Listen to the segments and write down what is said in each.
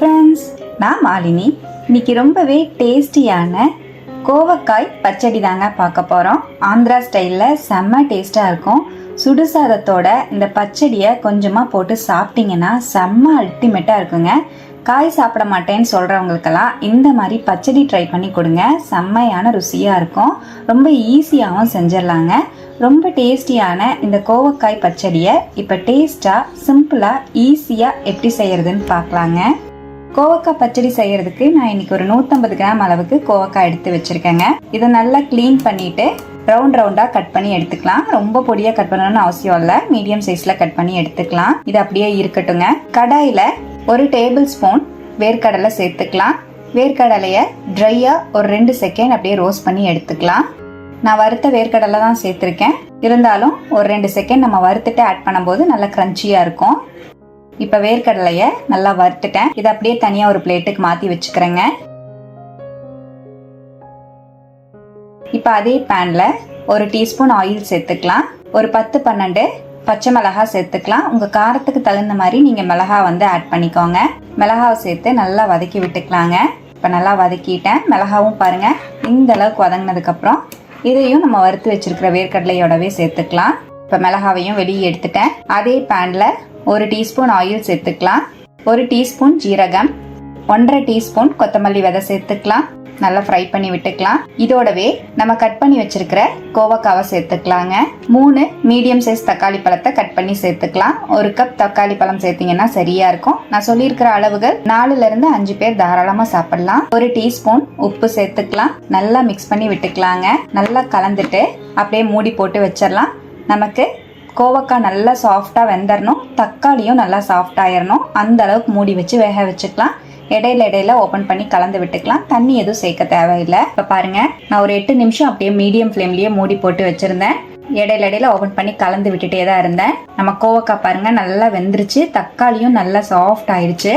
Friends நான் மாலினி இன்னைக்கு ரொம்பவே டேஸ்டியான கோவக்காய் பச்சடி தாங்க பார்க்க போகிறோம் ஆந்திரா ஸ்டைலில் செம்ம டேஸ்ட்டாக இருக்கும். சுடுசாதத்தோட இந்த பச்சடியை கொஞ்சமாக போட்டு சாப்பிட்டீங்கன்னா செம்ம அல்டிமேட்டாக இருக்குங்க. காய் சாப்பிட மாட்டேன்னு சொல்கிறவங்களுக்கெல்லாம் இந்த மாதிரி பச்சடி ட்ரை பண்ணி கொடுங்க. செம்மையான ருசியாக இருக்கும். ரொம்ப ஈஸியாகவும் செஞ்சிடலாங்க. ரொம்ப டேஸ்டியான இந்த கோவக்காய் பச்சடியை இப்போ டேஸ்ட்டாக சிம்பிளாக ஈஸியாக எப்படி செய்கிறதுன்னு பார்க்கலாங்க. கோவக்காய் பச்சடி செய்யறதுக்கு நான் இன்னைக்கு ஒரு நூற்றம்பது கிராம் அளவுக்கு கோவக்காய் எடுத்து வச்சிருக்கேங்க. இதை நல்லா க்ளீன் பண்ணிட்டு ரவுண்ட் ரவுண்டாக கட் பண்ணி எடுத்துக்கலாம். ரொம்ப பொடியாக கட் பண்ணணும்னு அவசியம் இல்லை. மீடியம் சைஸில் கட் பண்ணி எடுத்துக்கலாம். இது அப்படியே இருக்கட்டுங்க கடாயில் ஒரு டேபிள் ஸ்பூன் வேர்க்கடலை சேர்த்துக்கலாம். வேர்க்கடலையை ட்ரையாக ஒரு ரெண்டு செகண்ட் அப்படியே ரோஸ்ட் பண்ணி எடுத்துக்கலாம். நான் வறுத்த வேர்க்கடலை தான் சேர்த்துருக்கேன். இருந்தாலும் ஒரு ரெண்டு செகண்ட் நம்ம வறுத்துட்டு ஆட் பண்ணும்போது நல்லா க்ரன்ச்சியாக இருக்கும். இப்போ வேர்க்கடலையை நல்லா வறுத்துட்டேன். இதை அப்படியே தனியாக ஒரு பிளேட்டுக்கு மாற்றி வச்சுக்கிறேங்க. இப்போ அதே பேனில் ஒரு டீஸ்பூன் ஆயில் சேர்த்துக்கலாம். ஒரு பத்து பன்னெண்டு பச்சை மிளகா சேர்த்துக்கலாம். உங்கள் காரத்துக்கு தகுந்த மாதிரி நீங்கள் மிளகா வந்து ஆட் பண்ணிக்கோங்க. மிளகாவை சேர்த்து நல்லா வதக்கி விட்டுக்கலாங்க. இப்போ நல்லா வதக்கிட்டேன். மிளகாவும் பாருங்கள் இந்த அளவுக்கு வதங்கினதுக்கப்புறம் இதையும் நம்ம வறுத்து வச்சிருக்கிற வேர்க்கடலையோடவே சேர்த்துக்கலாம். இப்போ மிளகாவையும் வெளியே எடுத்துட்டேன். அதே பேனில் ஒரு டீஸ்பூன் ஆயில் சேர்த்துக்கலாம். ஒரு டீஸ்பூன் ஜீரகம். ஒன்றரை டீஸ்பூன் கொத்தமல்லி விதை சேர்த்துக்கலாம். நல்லா ஃப்ரை பண்ணி விட்டுக்கலாம். இதோடவே நம்ம கட் பண்ணி வச்சிருக்கிற கோவக்காவை சேர்த்துக்கலாங்க. மூணு மீடியம் சைஸ் தக்காளி பழத்தை கட் பண்ணி சேர்த்துக்கலாம். ஒரு கப் தக்காளி பழம் சேர்த்தீங்கன்னா சரியா இருக்கும். நான் சொல்லியிருக்கிற அளவுகள் நாலுல இருந்து அஞ்சு பேர் தாராளமா சாப்பிடலாம். ஒரு டீஸ்பூன் உப்பு சேர்த்துக்கலாம். நல்லா மிக்ஸ் பண்ணி விட்டுக்கலாங்க. நல்லா கலந்துட்டு அப்படியே மூடி போட்டு வச்சிடலாம் நமக்கு கோவக்காய் நல்லா சாஃப்டாக வெந்துடணும் தக்காளியும் நல்லா சாஃப்டாகிடணும் அந்த அளவுக்கு மூடி வச்சு வேக வச்சுக்கலாம். இடையில இடையில ஓப்பன் பண்ணி கலந்து விட்டுக்கலாம். தண்ணி எதுவும் சேர்க்க தேவையில்லை. இப்போ பாருங்க நான் ஒரு எட்டு நிமிஷம் அப்படியே மீடியம் ஃப்ளேம்லயே மூடி போட்டு வச்சிருந்தேன். இடையில இடையில ஓப்பன் பண்ணி கலந்து விட்டுட்டே தான் இருந்தேன். நம்ம கோவக்காய் பாருங்க நல்லா வெந்துருச்சு. தக்காளியும் நல்லா சாஃப்ட் ஆயிடுச்சு.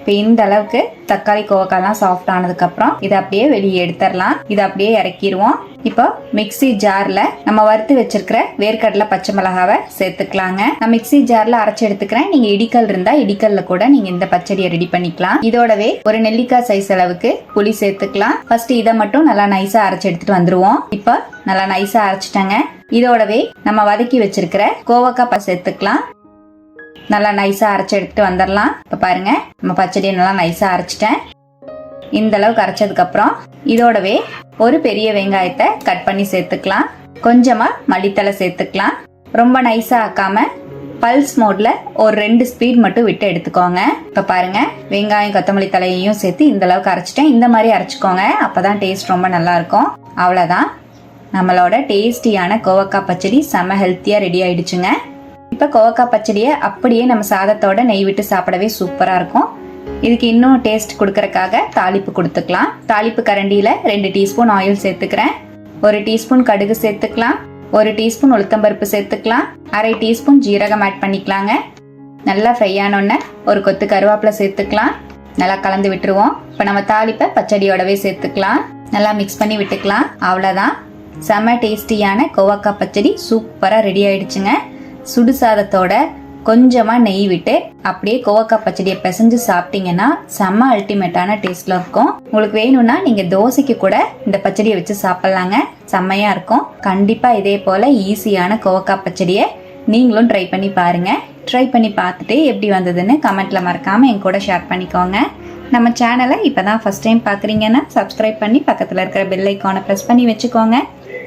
இப்போ இந்த அளவுக்கு தக்காளி கோவக்காய்லாம் சாஃப்ட் ஆனதுக்கப்புறம் இதை அப்படியே வெளியே எடுத்துடலாம். இதை அப்படியே இறக்கிடுவோம். இப்போ மிக்ஸி ஜார்ல நம்ம வறுத்து வச்சிருக்கிற வேர்க்கடலை பச்சை மிளகாவை சேர்த்துக்கலாங்க. நான் மிக்ஸி ஜார்ல அரைச்சு எடுத்துக்கிறேன். நீங்க இடிக்கல் இருந்தா இடிக்கல்ல கூட நீங்க இந்த பச்சடியை ரெடி பண்ணிக்கலாம். இதோடவே ஒரு நெல்லிக்காய் சைஸ் அளவுக்கு புளி சேர்த்துக்கலாம். ஃபர்ஸ்ட் இதை மட்டும் நல்லா நைஸா அரைச்சு எடுத்துட்டு வந்துருவோம். இப்போ நல்லா நைஸா அரைச்சிட்டாங்க. இதோடவே நம்ம வதக்கி வச்சிருக்கிற கோவக்காய் சேர்த்துக்கலாம். நல்லா நைஸாக அரைச்சி எடுத்துட்டு வந்துடலாம். இப்போ பாருங்க நம்ம பச்சடியை நல்லா நைஸாக அரைச்சிட்டேன். இந்த அளவுக்கு அரைச்சதுக்கப்புறம் இதோடவே ஒரு பெரிய வெங்காயத்தை கட் பண்ணி சேர்த்துக்கலாம். கொஞ்சமாக மல்லித்தலை சேர்த்துக்கலாம். ரொம்ப நைஸாக ஆக்காம பல்ஸ் மோட்ல ஒரு ரெண்டு ஸ்பீட் மட்டும் விட்டு எடுத்துக்கோங்க. இப்போ பாருங்க வெங்காயம் கொத்தமல்லி தலையையும் சேர்த்து இந்த அளவுக்கு அரைச்சிட்டேன். இந்த மாதிரி அரைச்சிக்கோங்க அப்பதான் டேஸ்ட் ரொம்ப நல்லா இருக்கும். அவ்வளோதான் நம்மளோட டேஸ்டியான கோவக்காய் பச்சடி செம ஹெல்த்தியாக ரெடி ஆயிடுச்சுங்க. இப்போ கோவக்காய் பச்சடியை அப்படியே நம்ம சாதத்தோட நெய் விட்டு சாப்பிடவே சூப்பராக இருக்கும். இதுக்கு இன்னும் டேஸ்ட் கொடுக்கறக்காக தாளிப்பு கொடுத்துக்கலாம். தாளிப்பு கரண்டியில் ரெண்டு டீஸ்பூன் ஆயில் சேர்த்துக்கிறேன். ஒரு டீஸ்பூன் கடுகு சேர்த்துக்கலாம். ஒரு டீஸ்பூன் உளுத்தம்பருப்பு சேர்த்துக்கலாம். அரை டீஸ்பூன் ஜீரகம் ஆட் பண்ணிக்கலாங்க. நல்லா ஃப்ரை ஆனோடனே ஒரு கொத்து கருவேப்பிலை சேர்த்துக்கலாம். நல்லா கலந்து விட்டுருவோம். இப்போ நம்ம தாளிப்பை பச்சடியோடவே சேர்த்துக்கலாம். நல்லா மிக்ஸ் பண்ணி விட்டுக்கலாம். அவ்வளோதான் செம்ம டேஸ்டியான கோவக்காய் பச்சடி சூப்பராக ரெடி ஆயிடுச்சுங்க. சுடு சாதத்தோட கொஞ்சமாக நெய் விட்டு அப்படியே கோவக்காய் பச்சடியை பிசைஞ்சு சாப்பிட்டீங்கன்னா செம்ம அல்டிமேட்டான டேஸ்ட்ல இருக்கும். உங்களுக்கு வேணும்னா நீங்கள் தோசைக்கு கூட இந்த பச்சடியை வச்சு சாப்பிட்லாங்க. செம்மையாக இருக்கும். கண்டிப்பாக இதே போல் ஈஸியான கோவக்காய் பச்சடியை நீங்களும் ட்ரை பண்ணி பாருங்க. ட்ரை பண்ணி பார்த்துட்டு எப்படி வந்ததுன்னு கமெண்ட்ல மறக்காம என் கூட ஷேர் பண்ணிக்கோங்க. நம்ம சேனலை இப்போ தான் ஃபஸ்ட் டைம் பார்க்குறீங்கன்னா சப்ஸ்கிரைப் பண்ணி பக்கத்தில் இருக்கிற பெல் ஐக்கானை ப்ரெஸ் பண்ணி வச்சுக்கோங்க.